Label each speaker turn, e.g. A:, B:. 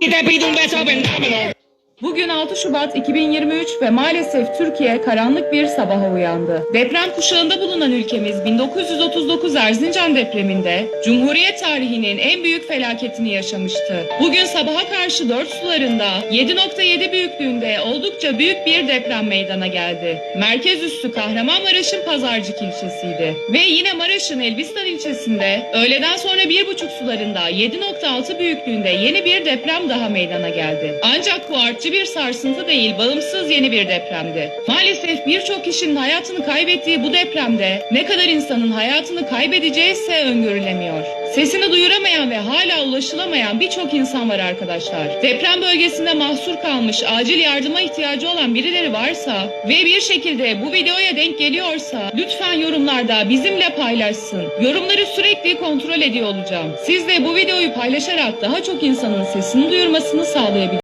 A: Y te pido un beso, vendámelo.
B: Bugün 6 Şubat 2023 ve maalesef Türkiye karanlık bir sabaha uyandı. Deprem kuşağında bulunan ülkemiz 1939 Erzincan depreminde Cumhuriyet tarihinin en büyük felaketini yaşamıştı. Bugün sabaha karşı 4 sularında 7.7 büyüklüğünde oldukça büyük bir deprem meydana geldi. Merkez üssü Kahramanmaraş'ın Pazarcık ilçesiydi. Ve yine Maraş'ın Elbistan ilçesinde öğleden sonra 1.5 sularında 7.6 büyüklüğünde yeni bir deprem daha meydana geldi. Ancak bu artçı bir sarsıntı değil, bağımsız yeni bir depremdi. Maalesef birçok kişinin hayatını kaybettiği bu depremde ne kadar insanın hayatını kaybedeceği ise öngörülemiyor. Sesini duyuramayan ve hala ulaşılamayan birçok insan var arkadaşlar. Deprem bölgesinde mahsur kalmış, acil yardıma ihtiyacı olan birileri varsa ve bir şekilde bu videoya denk geliyorsa lütfen yorumlarda bizimle paylaşsın. Yorumları sürekli kontrol ediyor olacağım. Siz de bu videoyu paylaşarak daha çok insanın sesini duyurmasını sağlayabilirsiniz.